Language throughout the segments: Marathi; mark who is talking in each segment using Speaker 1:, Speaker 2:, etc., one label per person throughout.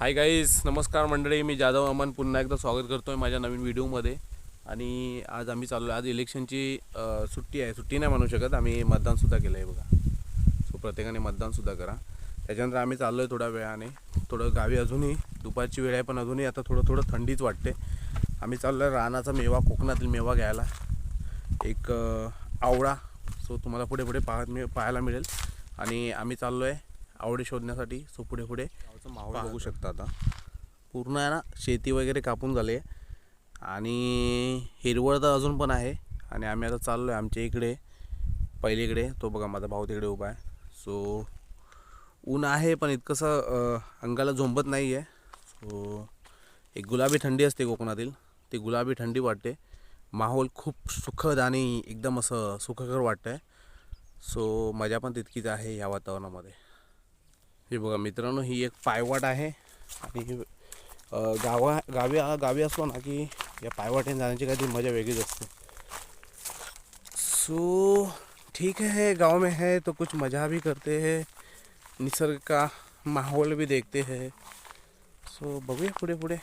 Speaker 1: हाय गाईज नमस्कार मंडळी मी जाधव अमन पुन्हा एकदा स्वागत करतो आहे माझ्या नवीन व्हिडिओमध्ये. आणि आज आम्ही चाललो आज इलेक्शनची सुट्टी आहे. सुट्टी नाही म्हणू शकत आम्ही मतदानसुद्धा केलं आहे बघा. सो प्रत्येकाने मतदानसुद्धा करा. त्याच्यानंतर आम्ही चाललो आहे थोड्या वेळाने. थोडं गावी अजूनही दुपारची वेळ आहे पण अजूनही आता थोडं थोडं थंडीच वाटते. आम्ही चाललो आहे रानाचा मेवा कोकणातील मेवा घ्यायला. एक आवळा सो तुम्हाला पुढे पुढे पाहत मिळ पाहायला मिळेल. आणि आम्ही चाललो आहे आवडे शोधण्यासाठी सो पुढे पुढे माहोल बघू शकता आता. पूर्ण आहे ना शेती वगैरे कापून झाले आणि हिरवळ तर अजून पण आहे. आणि आम्ही आता चाललो आहे आमच्या इकडे पहिलीकडे. तो बघा माझा भाऊ तिकडे उभा आहे. सो ऊन आहे पण इतकंसं अंगाला झोंबत नाही आहे सो एक गुलाबी थंडी असते कोकणातील. ती गुलाबी थंडी वाटते. माहोल खूप सुखद आणि एकदम असं सुखकर वाटतं आहे सो मजा पण तितकीच आहे या वातावरणामध्ये. हे बघा मित्रांनो ही एक पायवाट आहे. आणि गावा गावी गावी असलो ना की या पायवाटेने जाण्याची काहीतरी मजा वेगळीच असते. सो ठीक है गांव में है तो कुछ मज़ा भी करते हैं. निसर्ग का माहौल भी देखते हैं. सो बघूया पुढे पुढे.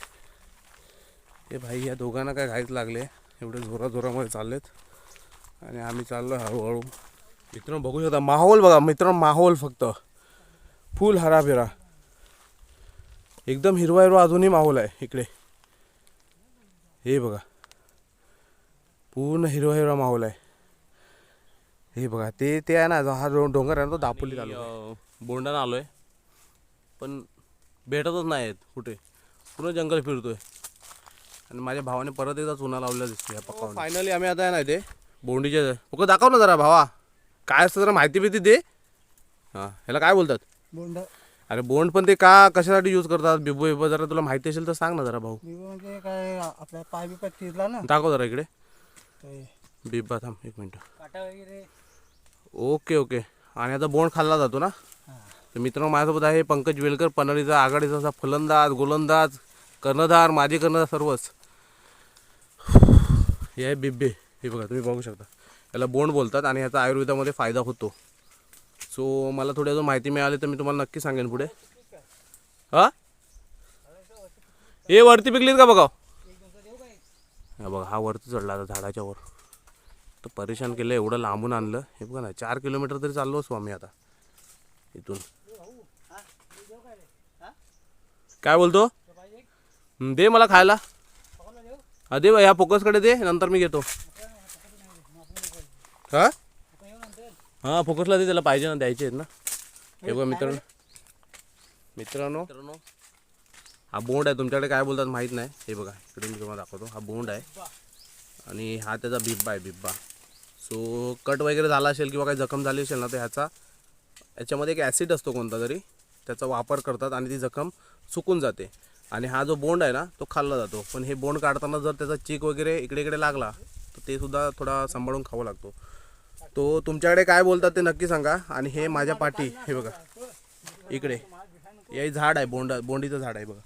Speaker 1: हे भाई या दोघांना काय घाईच लागले. एवढे जोराजोरामध्ये चाललेत. आणि आम्ही चाललो हळूहळू. मित्रांनो बघू शकता माहोल बघा मित्रांनो माहोल फक्त. फुल हरा फिरा एकदम हिरवा हिरवा अजूनही माहोल आहे इकडे. हे बघा. पूर्ण हिरवा हिरवा माहोल आहे. हे बघा ते ते आहे ना जो हा डोंगर आहे ना तो दापोलीत आलो बोंडाना आलोय. पण भेटतच नाही आहेत कुठे. पूर्ण जंगल फिरतोय. आणि माझ्या भावाने परत एकदा चुना लावलेला दिसतो या पक्का फायनली आम्ही आता आहे ना ते बोंडीचे फक्त दाखव ना जरा भावा. काय असतं जरा माहिती बिती दे. हां ह्याला काय बोलतात?
Speaker 2: बोंड.
Speaker 1: अरे बोंड पण ते का कशासाठी यूज करतात? बिबो बिबो जरा तुला माहिती असेल तर सांग ना जरा भाऊ.
Speaker 2: विवो म्हणजे काय आपल्या पाय बिपाय चिरला ना.
Speaker 1: दाखव जरा इकडे. बिब्बा थांब एक मिनटं.
Speaker 2: काटा वगैरे.
Speaker 1: Okay okay. आणि आता बोंड खाल्ला जातो ना?
Speaker 2: हा.
Speaker 1: तर मित्रांनो माझ्यासोबत आहे पंकज वेलकर पनळीचा आघाडीचा असा फलंदाज गोलंदाज कर्णधार माजी कर्णधार सर्वच. हे आहे बिब्बे. हे बघा तुम्ही बघू शकता. याला बोंड बोलतात आणि ह्याचा आयुर्वेदामध्ये फायदा होतो. सो मला थोडी अजून माहिती मिळाली तर मी तुम्हाला नक्की सांगेन पुढे. हा? हे वरती पिकलीत का बघा? हा बघा हा वरती चढला आता झाडाच्या वर. तर परेशान केलं एवढं लांबून आणलं. हे बघा ना चार किलोमीटर तरी चाललो असू आम्ही आता. इथून. काय बोलतो? दे मला खायला. हा दे बा, ह्या फोकसकडे दे नंतर मी घेतो. हा? हा फोकसला दे त्याला पाहिजे ना द्यायचे आहेत ना. हे बघा मित्रांनो. मित्रांनो मित्रांनो. हा बोंड आहे तुमच्याकडे काय बोलतात माहीत नाही. हे बघा इकडे मी तुम्हाला दाखवतो. हा बोंड आहे. आणि हा त्याचा बिब्बा आहे बिब्बा. सो कट वगैरे झाला असेल किंवा काही जखम झाली असेल ना तर ह्याचा याच्यामध्ये एक ॲसिड असतो कोणता तरी त्याचा वापर करतात आणि ती जखम सुकून जाते. आणि हा जो बोंड आहे ना तो खाल्ला जातो. पण हे बोंड काढताना जर त्याचा चीक वगैरे इकडे इकडे लागला तर ते सुद्धा थोडा सांभाळून खावा लागतो. तो तुमच्याकडे काय बोलतात ते नक्की सांगा. आणि हे माझ्या पाठी हे बघा. इकडे. हे झाड आहे बोंड बोंडीचं झाड आहे बघा.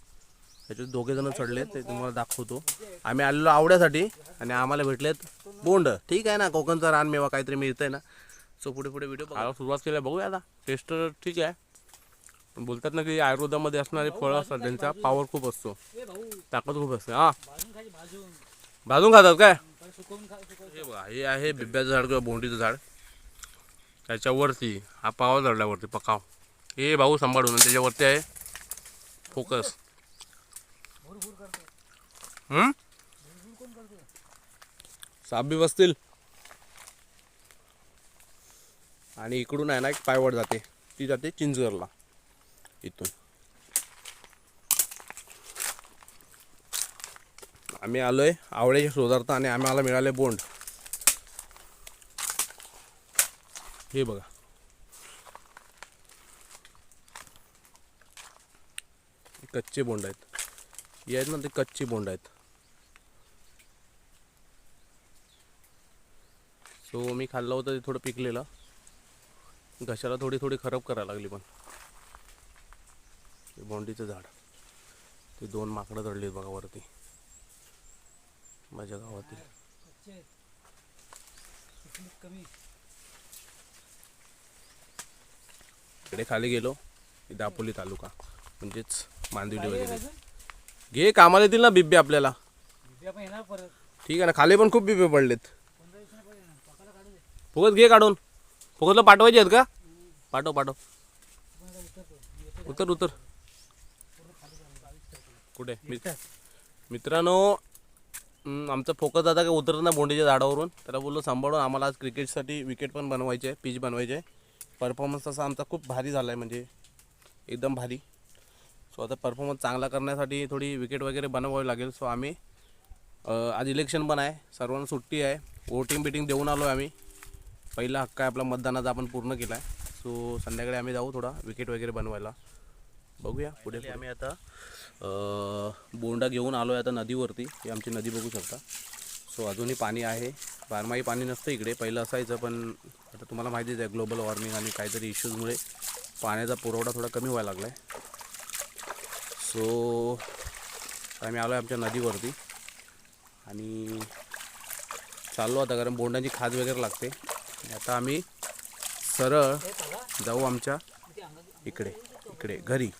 Speaker 1: त्याच्यात दोघे जण चढलेत ते तुम्हाला दाखवतो. आम्ही आलेलो आवड्यासाठी आणि आम्हाला भेटलेत बोंड. ठीक आहे ना कोकणचा रानमेवा काहीतरी मिळतंय ना. सो पुढे पुढे व्हिडिओ बघा. सुरुवात केली बघूया आता. टेस्ट ठीक आहे. बोलतात ना की आयुर्वेदामध्ये असणारे फळं असतात त्यांचा पॉवर खूप असतो. ताकद खूप असते. हा. भाजून खातात काय? हे बघा हे आहे बिब्याचं झाड किंवा बोंडीचं झाड. त्याच्यावरती हा पावा झाडल्यावरती पकाव. हे भाऊ सांभाळून त्याच्यावरती आहे फोकस हम्म साप बी बसतील. आणि इकडून आहे ना एक पायवड जाते. ती जाते चिंचगरला इथून. आम्ही आलोय आवळ्याच्या शोधार्थ आणि आम्हाला मिळाले बोंड. हे बघा. कच्चे बोंड आहेत. हे आहेत ना ते कच्चे बोंड आहेत. सो मी खाल्लं होतं ते थोडं पिकलेलं. घशाला थोडी थोडी खराब करायला लागली पण. बोंडीचं झाड. ते दोन माकडं चढली बघा वरती. माझ्या गावातील.
Speaker 2: कमी
Speaker 1: इकडे खाली गेलो दापोली तालुका म्हणजेच मांदिवली वगैरे. घे कामाला येतील ना बिब्बे आपल्याला.
Speaker 2: बिब्या पण येणार परत.
Speaker 1: ठीक आहे ना खाली पण खूप बिब्बे पडलेत. फुकट घे काढून. फुकटला पाठवायचे आहेत का? पाठव पाठव. उतर उतर. कुठे? मित- मित्रांनो आमचा फोकस आता काय उतरत नाही बोंडीच्या झाडावरून. त्याला बोललो सांभाळून आम्हाला आज क्रिकेटसाठी विकेट पण बनवायचे आहे पिच बनवायचे आहे. परफॉर्मन्स असा आमचा खूप भारी झाला आहे म्हणजे एकदम भारी. सो आता परफॉर्मन्स चांगला करण्यासाठी थोडी विकेट वगैरे बनवावी लागेल. सो आम्ही आज इलेक्शन पण आहे सर्वांना सुट्टी आहे. वोटिंग बिटिंग देऊन आलो आहे आम्ही. पहिला हक्क आहे आपला मतदानाचा आपण पूर्ण केला आहे सो संध्याकाळी आम्ही जाऊ थोडा विकेट वगैरे बनवायला. बघूया पुढे आम्ही आता अ, बोंडा घेऊन आलो आहे आता नदीवरती. ही आमची नदी बघू शकता. सो अजूनही पाणी आहे. बारमाही पाणी नसतं इकडे. पहिलं असायचं पण आता तुम्हाला माहितीच आहे ग्लोबल वॉर्मिंग आणि काहीतरी इश्यूजमुळे पाण्याचा पुरवठा थोडा कमी व्हायला लागला आहे सो आम्ही आलो आहे आमच्या नदीवरती. आणि चाललो आता कारण बोंडांची खाज वगैरे लागते. आणि आता आम्ही सरळ जाऊ आमच्या इकडे इकडे घरी.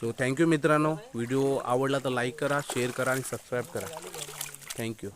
Speaker 1: सो थँक्यू मित्रांनो. व्हिडिओ आवडला तर लाईक करा शेअर करा आणि सबस्क्राईब करा. थँक्यू